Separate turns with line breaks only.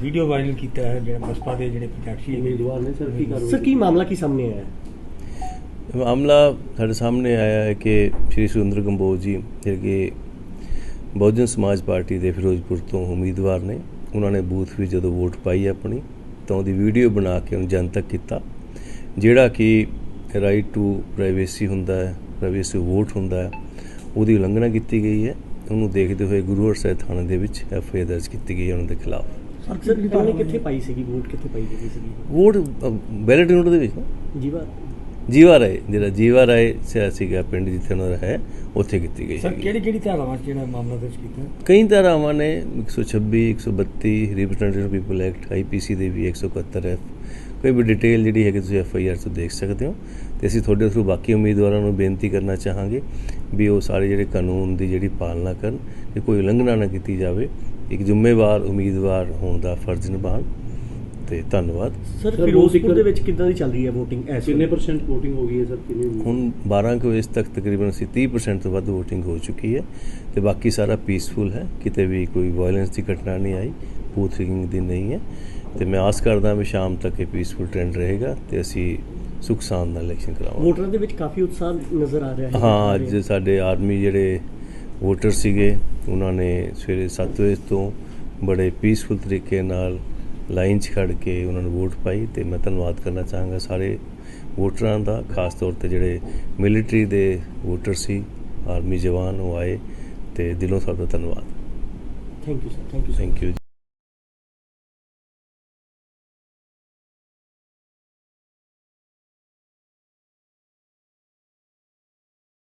Video viral ਕੀਤਾ ਹੈ ਜਿਹੜਾ ਬਸਪਾ ਦੇ ਜਿਹੜੇ ਪ੍ਰਤੀਸ਼ੀ
ਉਮੀਦਵਾਰ ਨੇ ਸਰ ਕੀ ਕਰੋ
ਸਰ ਕੀ ਮਾਮਲਾ ਕੀ ਸਾਹਮਣੇ ਆਇਆ? ਹੈ
ਮਾਮਲਾ ਸਾਡੇ ਸਾਹਮਣੇ ਆਇਆ ਹੈ ਕਿ ਸ਼੍ਰੀ ਸੁਰਿੰਦਰ ਕੰਬੋਜ ਜੀ ਜਿਹੜੇ ਕਿ ਬਹੁਜਨ ਸਮਾਜ ਪਾਰਟੀ ਦੇ ਫਿਰੋਜ਼ਪੁਰ ਤੋਂ ਉਮੀਦਵਾਰ ਨੇ ਉਹਨਾਂ ਨੇ ਬੂਥ ਵਿੱਚ ਜਦੋਂ ਵੋਟ ਪਾਈ ਆਪਣੀ ਤਾਂ ਉਹਦੀ ਵੀਡੀਓ ਬਣਾ ਕੇ ਉਹਨੂੰ ਜਨਤਕ ਕੀਤਾ ਜਿਹੜਾ ਕਿ ਰਾਈਟ ਟੂ ਪ੍ਰਾਈਵੇਸੀ ਹੁੰਦਾ ਹੈ ਪ੍ਰਾਈਵੇਸੀ ਵੋਟ ਹੁੰਦਾ ਹੈ ਉਹਦੀ ਉਲੰਘਣਾ ਕੀਤੀ ਗਈ ਹੈ। ਉਹਨੂੰ ਦੇਖਦੇ ਹੋਏ ਗੁਰੂ ਹਰਸਹਿ ਥਾਣੇ ਦੇ ਵਿੱਚ ਐਫ ਆਈ ਆਰ ਦਰਜ ਕੀਤੀ ਗਈ ਹੈ ਉਹਨਾਂ ਦੇ ਖਿਲਾਫ।
ਸਰ ਉਹਨੇ ਕਿੱਥੇ ਪਾਈ ਸੀਗੀ? ਵੋਟ ਕਿੱਥੇ ਪਾਈ ਗਈ ਸੀਗੀ?
ਵੋਟ ਬੈਲਟ ਯੂਨਿਟ ਦੇ ਵਿੱਚ? ਨਾ
ਜੀ ਬਾਤ
ਜੀਵਾ ਰਾਏ ਜਿਹੜਾ ਜੀਵਾ ਰਾਏ ਸਿਆਸੀਗਾ ਪਿੰਡ ਜਿੱਥੇ ਉਹਨਾਂ ਦਾ ਹੈ ਉੱਥੇ ਕੀਤੀ ਗਈ
ਸਰ। ਕਿਹੜੀ ਕਿਹੜੀ ਧਾਰਾਵਾਂ ਜਿਹੜਾ ਮਾਮਲਾ ਦਰਜ ਕੀਤਾ?
ਕਈ ਧਾਰਾਵਾਂ ਨੇ 126 132 ਰਿਪਰੈਜ਼ੈਂਟੇਟਿਵ ਪੀਪਲ ਐਕਟ ਆਈਪੀਸੀ ਦੇ ਵੀ 171 ਐਫ ਕੋਈ ਵੀ ਡਿਟੇਲ ਜਿਹੜੀ ਹੈਗੀ ਤੁਸੀਂ ਐਫ ਆਈ ਆਰ ਤੋਂ ਦੇਖ ਸਕਦੇ ਹੋ। ਤੇ ਅਸੀਂ ਤੁਹਾਡੇ ਥਰੂ ਬਾਕੀ ਉਮੀਦਵਾਰਾਂ ਨੂੰ ਬੇਨਤੀ ਕਰਨਾ ਚਾਹਾਂਗੇ ਵੀ ਉਹ ਸਾਰੇ ਜਿਹੜੇ ਕਾਨੂੰਨ ਦੀ ਜਿਹੜੀ ਪਾਲਣਾ ਕਰਨ ਕਿ ਕੋਈ ਉਲੰਘਣਾ ਨਾ ਕੀਤੀ ਜਾਵੇ। ਇੱਕ ਜ਼ਿੰਮੇਵਾਰ ਉਮੀਦਵਾਰ ਹੋਣ ਦਾ ਫਰਜ਼ ਨਿਭਾਉਣ। ਤੇ ਧੰਨਵਾਦ।
ਸਰ ਫਿਰੋਜ਼ਪੁਰ ਦੇ ਵਿੱਚ ਕਿੱਦਾਂ ਦੀ ਚੱਲ ਰਹੀ ਹੈ VOTING? ਐਸ
ਕਿੰਨੇ ਪਰਸੈਂਟ VOTING ਹੋ ਗਈ ਹੈ ਸਰ? ਕਿੰਨੇ
ਹੁਣ 12 ਕੁ ਵਜੇ ਤੱਕ ਤਕਰੀਬਨ ਅਸੀਂ 30% ਤੋਂ ਵੱਧ VOTING ਹੋ ਚੁੱਕੀ ਹੈ। ਤੇ ਬਾਕੀ ਸਾਰਾ ਪੀਸਫੁਲ ਹੈ। ਕਿਤੇ ਵੀ ਕੋਈ ਵਾਇਲੈਂਸ ਦੀ ਘਟਨਾ ਨਹੀਂ ਆਈ। ਬੂਥ ਰਿਗਿੰਗ ਦੀ ਨਹੀਂ ਹੈ। ਤੇ ਮੈਂ ਆਸ ਕਰਦਾ ਵੀ ਸ਼ਾਮ ਤੱਕ ਇਹ ਪੀਸਫੁਲ ਟ੍ਰੈਂਡ ਰਹੇਗਾ ਤੇ ਅਸੀਂ ਸੁਖ ਸਾਂਦ ਨਾਲ ਇਲੈਕਸ਼ਨ ਕਰਾਵਾਂਗੇ।
ਵੋਟਰਾਂ ਦੇ ਵਿੱਚ ਕਾਫੀ ਉਤਸ਼ਾਹ ਨਜ਼ਰ ਆ ਰਿਹਾ ਹੈ।
ਹਾਂ ਅੱਜ ਸਾਡੇ ਆਰਮੀ ਜਿਹੜੇ ਵੋਟਰ ਸੀਗੇ। ਉਹਨਾਂ ਨੇ ਸਵੇਰੇ 7 ਵਜੇ ਤੋਂ ਬੜੇ ਪੀਸਫੁਲ ਤਰੀਕੇ ਨਾਲ ਲਾਈਨ 'ਚ ਖੜ ਕੇ ਉਹਨਾਂ ਨੂੰ ਵੋਟ ਪਾਈ ਤੇ ਮੈਂ ਧੰਨਵਾਦ ਕਰਨਾ ਚਾਹਾਂਗਾ ਸਾਰੇ ਵੋਟਰਾਂ ਦਾ ਖਾਸ ਤੌਰ ਤੇ ਜਿਹੜੇ ਮਿਲਟਰੀ ਦੇ ਵੋਟਰ ਸੀ ਆਰਮੀ ਜਵਾਨ ਉਹ ਆਏ ਤੇ ਦਿਲੋਂ ਸਭ ਦਾ ਧੰਨਵਾਦ।
Thank you sir thank you
thank you